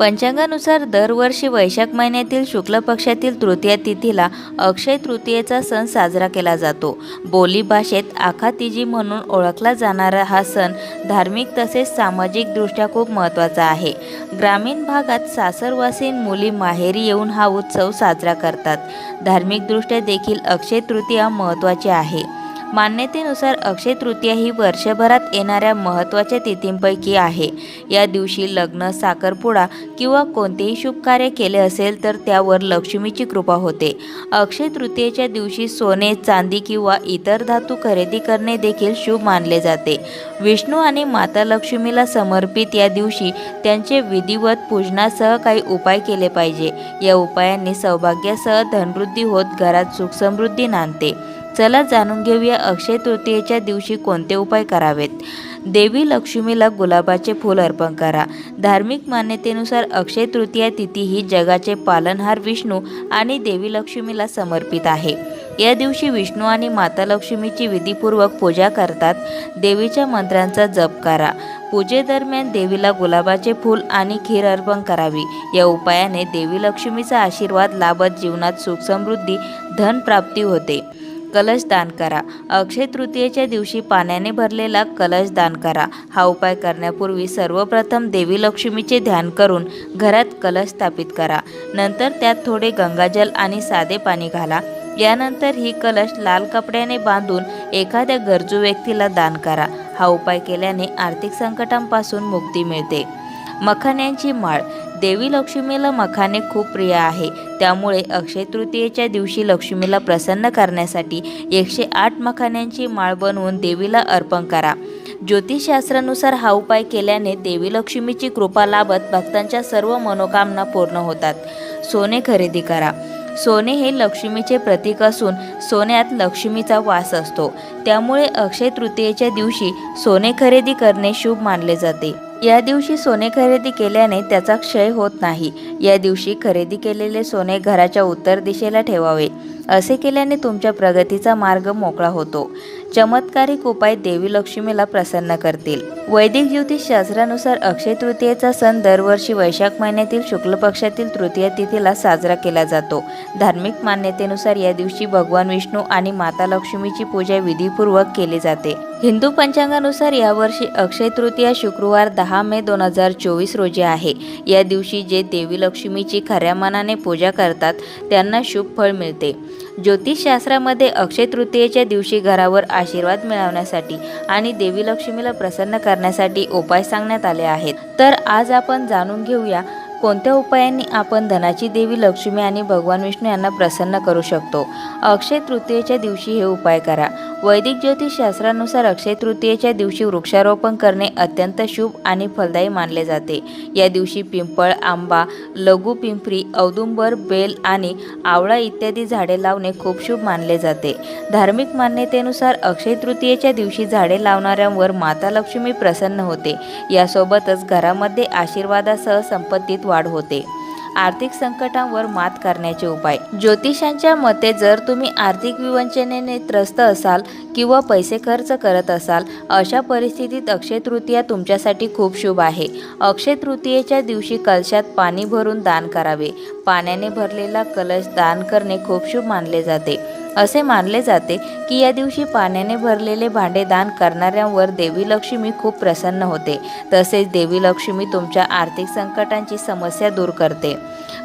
पंचांगानुसार दरवर्षी वैशाख महिन्यातील शुक्ल पक्षातील तृतीया तिथीला अक्षय तृतीयेचा सण साजरा केला जातो. बोली भाषेत आखातीजी म्हणून ओळखला जाणारा हा सण धार्मिक तसेच सामाजिकदृष्ट्या खूप महत्त्वाचा आहे. ग्रामीण भागात सासरवासीन मुली माहेरी येऊन हा उत्सव साजरा करतात. धार्मिकदृष्ट्या देखील अक्षय तृतीया महत्त्वाची आहे. मान्यतेनुसार अक्षय तृतीया ही वर्षभरात येणाऱ्या महत्त्वाच्या तिथींपैकी आहे. या दिवशी लग्न साखरपुडा किंवा कोणतेही शुभ कार्य केले असेल तर त्यावर लक्ष्मीची कृपा होते. अक्षय तृतीयेच्या दिवशी सोने चांदी किंवा इतर धातू खरेदी करणे देखील शुभ मानले जाते. विष्णू आणि माता लक्ष्मीला समर्पित या दिवशी त्यांचे विधिवत पूजनासह काही उपाय केले पाहिजे. या उपायांनी सौभाग्यासह धनवृद्धी होत घरात सुखसमृद्धी नांदते. चला जाणून घेऊया अक्षय तृतीयेच्या दिवशी कोणते उपाय करावेत. देवी लक्ष्मीला गुलाबाचे फूल अर्पण करा. धार्मिक मान्यतेनुसार अक्षय तृतीया तिथी ही जगाचे पालनहार विष्णू आणि देवी लक्ष्मीला समर्पित आहे. या दिवशी विष्णू आणि माता लक्ष्मीची विधीपूर्वक पूजा करतात. देवीच्या मंत्रांचा जप करा. पूजेदरम्यान देवीला गुलाबाचे फूल आणि खीर अर्पण करावी. या उपायाने देवी लक्ष्मीचा आशीर्वाद लाभत जीवनात सुखसमृद्धी धनप्राप्ती होते. कलश दान करा. अक्षय तृतीयेच्या दिवशी पाण्याने भरलेला कलश दान करा. हा उपाय करण्यापूर्वी सर्वप्रथम देवी लक्ष्मीचे ध्यान करून घरात कलश स्थापित करा. नंतर त्यात थोडे गंगाजल आणि साधे पाणी घाला. यानंतर ही कलश लाल कपड्याने बांधून एखाद्या गरजू व्यक्तीला दान करा. हा उपाय केल्याने आर्थिक संकटांपासून मुक्ती मिळते. मखाण्यांची माळ. देवी लक्ष्मीला मखाने खूप प्रिय आहे. त्यामुळे अक्षय तृतीयेच्या दिवशी लक्ष्मीला प्रसन्न करण्यासाठी एकशे आठ मखाण्यांची माळ बनवून देवीला अर्पण करा. ज्योतिषशास्त्रानुसार हा उपाय केल्याने देवी लक्ष्मीची कृपा लाभत भक्तांच्या सर्व मनोकामना पूर्ण होतात. सोने खरेदी करा. सोने हे लक्ष्मीचे प्रतीक असून सोन्यात लक्ष्मीचा वास असतो. त्यामुळे अक्षय तृतीयेच्या दिवशी सोने खरेदी करणे शुभ मानले जाते. या दिवशी सोने खरेदी केल्याने त्याचा क्षय होत नाही. या दिवशी खरेदी केलेले सोने घराच्या उत्तर दिशेला ठेवावे. असे केल्याने तुमच्या प्रगतीचा मार्ग मोकळा होतो. चमत्कारिक उपाय देवी लक्ष्मीला प्रसन्न करतील. वैदिक ज्योतिषशास्त्रानुसार अक्षय तृतीयेचा सण दरवर्षी वैशाख महिन्यातील शुक्ल पक्षातील तृतीय तिथीला साजरा केला जातो. धार्मिक मान्यतेनुसार या दिवशी भगवान विष्णू आणि माता लक्ष्मीची पूजा विधीपूर्वक केली जाते. हिंदू पंचांगानुसार यावर्षी अक्षय तृतीया शुक्रवार दहा मे दोन हजार चोवीस रोजी आहे. या दिवशी जे देवी लक्ष्मीची खऱ्या मनाने पूजा करतात त्यांना शुभ फळ मिळते. ज्योतिषशास्त्रामध्ये अक्षय तृतीयेच्या दिवशी घरावर आशीर्वाद मिळवण्यासाठी आणि देवी लक्ष्मीला प्रसन्न करण्यासाठी उपाय सांगण्यात आले आहेत. तर आज आपण जाणून घेऊया कोणत्या उपायांनी आपण धनाची देवी लक्ष्मी आणि भगवान विष्णू यांना प्रसन्न करू शकतो. अक्षय तृतीयेच्या दिवशी हे उपाय करा. वैदिक ज्योतिषशास्त्रानुसार अक्षय तृतीयेच्या दिवशी वृक्षारोपण करणे अत्यंत शुभ आणि फलदायी मानले जाते. या दिवशी पिंपळ आंबा लघु पिंपरी औदुंबर बेल आणि आवळा इत्यादी झाडे लावणे खूप शुभ मानले जाते. धार्मिक मान्यतेनुसार अक्षय तृतीयेच्या दिवशी झाडे लावणाऱ्यांवर माता लक्ष्मी प्रसन्न होते. यासोबतच घरामध्ये आशीर्वादासह संपत्तीत वाढ होते. आर्थिक संकटांवर मात करण्याचे उपाय. ज्योतिषांच्या मते जर तुम्ही आर्थिक विवंचनेने त्रस्त असाल किंवा पैसे खर्च करत असाल अशा परिस्थितीत अक्षय तृतीया तुमच्यासाठी खूप शुभ आहे. अक्षय तृतीयेच्या दिवशी कलशात पाणी भरून दान करावे. पाण्याने भरलेला कलश दान करणे खूप शुभ मानले जाते. असे मानले जाते की या दिवशी पाण्याने भरलेले भांडे दान करणाऱ्यांवर देवी लक्ष्मी खूप प्रसन्न होते. तसेच देवी लक्ष्मी तुमच्या आर्थिक संकटांची समस्या दूर करते.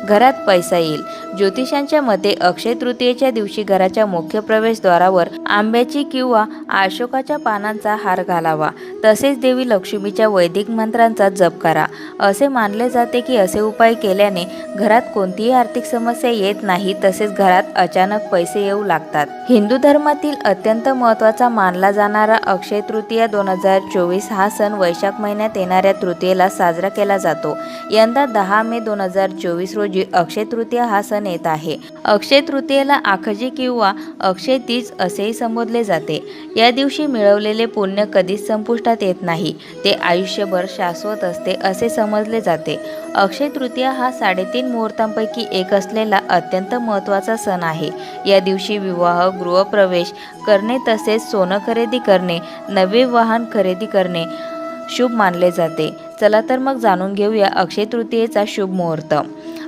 घरात पैसा येईल. ज्योतिषांच्या मते अक्षय तृतीयेच्या दिवशी घराच्या मुख्य प्रवेशद्वारावर आंब्याची किंवा अशोकाच्या पानांचा हार घालावा. तसेच देवी लक्ष्मीच्या वैदिक मंत्रांचा जप करा. असे मानले जाते की असे उपाय केल्याने घरात कोणतीही आर्थिक समस्या येत नाही तसेच घरात अचानक पैसे येऊ लागतात. हिंदू धर्मातील अत्यंत महत्त्वाचा मानला जाणारा अक्षय तृतीया दोन हजार चोवीस हा सण वैशाख महिन्यात येणाऱ्या तृतीयेला साजरा केला जातो. यंदा दहा मे दोन हजार चोवीस रोजी अक्षय तृतीया हा सण येत आहे. अक्षय तृतीयेला आखजी किंवा अक्षय तीज असेही संबोधले जाते. या दिवशी मिळवलेले पुण्य कधीच संपुष्टात येत नाही. ते आयुष्यभर शाश्वत असते असे समजले जाते. अक्षय तृतीया हा साडेतीन मुहूर्तांपैकी एक असलेला अत्यंत महत्त्वाचा सण आहे. या दिवशी विवाह गृहप्रवेश करणे तसेच सोनं खरेदी करणे नवे वाहन खरेदी करणे शुभ मानले जाते. चला तर मग जाणून घेऊया अक्षय तृतीयेचा शुभ मुहूर्त.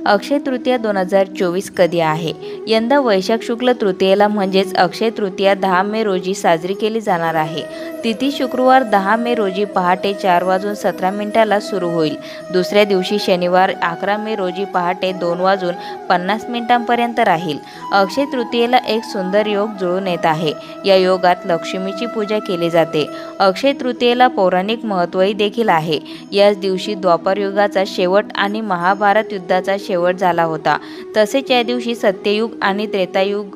अक्षय तृतीया दोन हजार चोवीस कधी आहे? यंदा वैशाख शुक्ल तृतीयेला म्हणजेच अक्षय तृतीया दहा मे रोजी साजरी केली जाणार आहे. तिथी शुक्रवार दहा मे रोजी पहाटे चार वाजून सतरा मिनिटाला सुरू होईल. दुसऱ्या दिवशी शनिवार अकरा मे रोजी पहाटे दोन वाजून पन्नास मिनिटांपर्यंत राहील. अक्षय तृतीयेला एक सुंदर योग जुळून येत आहे. या योगात लक्ष्मीची पूजा केली जाते. अक्षय तृतीयेला पौराणिक महत्त्वही देखील आहे. याच दिवशी द्वापर युगाचा शेवट आणि महाभारत युद्धाचा शेवट झाला होता. तसेच या दिवशी सत्ययुग आणि त्रेतायुग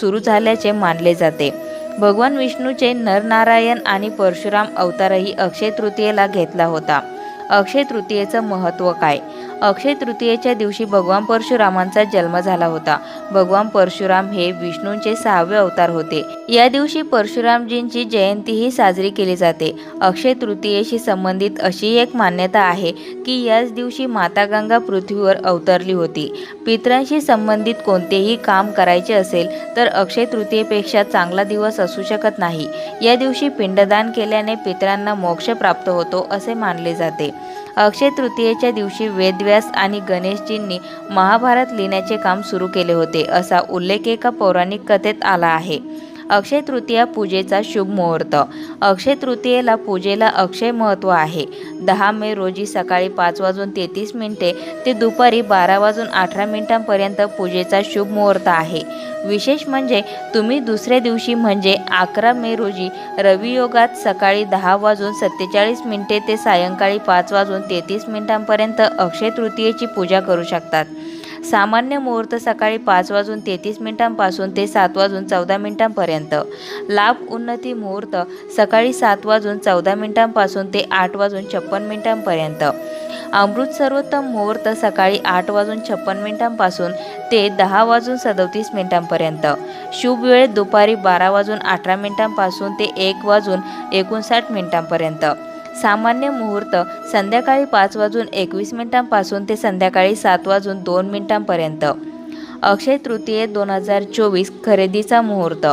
सुरू झाल्याचे मानले जाते. भगवान विष्णूचे नरनारायण आणि परशुराम अवतारही अक्षय तृतीयेला घेतला होता. अक्षय तृतीयेचं महत्त्व काय? अक्षय तृतीयेच्या दिवशी भगवान परशुरामांचा जन्म झाला होता. भगवान परशुराम हे विष्णूंचे सहावे अवतार होते. या दिवशी परशुरामजींची जयंतीही साजरी केली जाते. अक्षय तृतीयेशी संबंधित अशी एक मान्यता आहे की याच दिवशी माता गंगा पृथ्वीवर अवतरली होती. पितरांशी संबंधित कोणतेही काम करायचे असेल तर अक्षय तृतीयेपेक्षा चांगला दिवस असू शकत नाही. या दिवशी पिंडदान केल्याने पितरांना मोक्ष प्राप्त होतो असे मानले जाते. अक्षय तृतीयेच्या दिवशी वेदव्यास आणि गणेशजींनी महाभारत लिहिण्याचे काम सुरू केले होते असा उल्लेख एका पौराणिक कथेत आला आहे. अक्षय तृतीया पूजेचा शुभ मुहूर्त. अक्षय तृतीयेला पूजेला अक्षय महत्त्व आहे. दहा मे रोजी सकाळी पाच वाजून तेहतीस मिनिटे ते दुपारी बारा वाजून अठरा मिनिटांपर्यंत पूजेचा शुभ मुहूर्त आहे. विशेष म्हणजे तुम्ही दुसऱ्या दिवशी म्हणजे अकरा मे रोजी रवियोगात सकाळी दहा वाजून सत्तेचाळीस मिनिटे ते सायंकाळी पाच वाजून तेहतीस मिनिटांपर्यंत अक्षय तृतीयेची पूजा करू शकतात. सामान्य मुहूर्त सकाळी पाच वाजून तेहतीस मिनिटांपासून ते सात वाजून चौदा मिनिटांपर्यंत. लाभ उन्नती मुहूर्त सकाळी सात वाजून चौदा मिनिटांपासून ते आठ वाजून छप्पन मिनिटांपर्यंत. अमृत सर्वोत्तम मुहूर्त सकाळी आठ वाजून छप्पन मिनिटांपासून ते दहा वाजून सदोतीस मिनिटांपर्यंत. शुभ वेळ दुपारी बारा वाजून अठरा मिनिटांपासून ते एक वाजून एकोणसाठ मिनिटांपर्यंत. सामान्य मुहूर्त संध्याकाळी पाच वाजून एकवीस मिनिटांपासून ते संध्याकाळी सात वाजून दोन मिनिटांपर्यंत. अक्षय तृतीये दोन हजार चोवीस खरेदीचा मुहूर्त.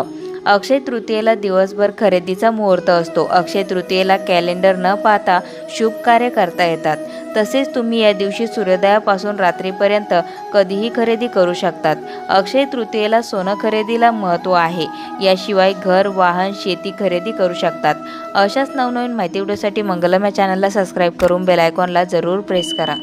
अक्षय तृतीयेला दिवसभर खरेदीचा मुहूर्त असतो. अक्षय तृतीयेला कॅलेंडर न पाहता शुभ कार्य करता येतात. तसेच तुम्ही या दिवशी सूर्योदयापासून रात्रीपर्यंत कधीही खरेदी करू शकतात. अक्षय तृतीयेला सोनं खरेदीला महत्त्व आहे. याशिवाय घर वाहन शेती खरेदी करू शकतात. अशाच नवनवीन माहिती व्हिडिओसाठी मंगलम या चॅनलला सबस्क्राईब करून बेल आयकॉनला जरूर प्रेस करा.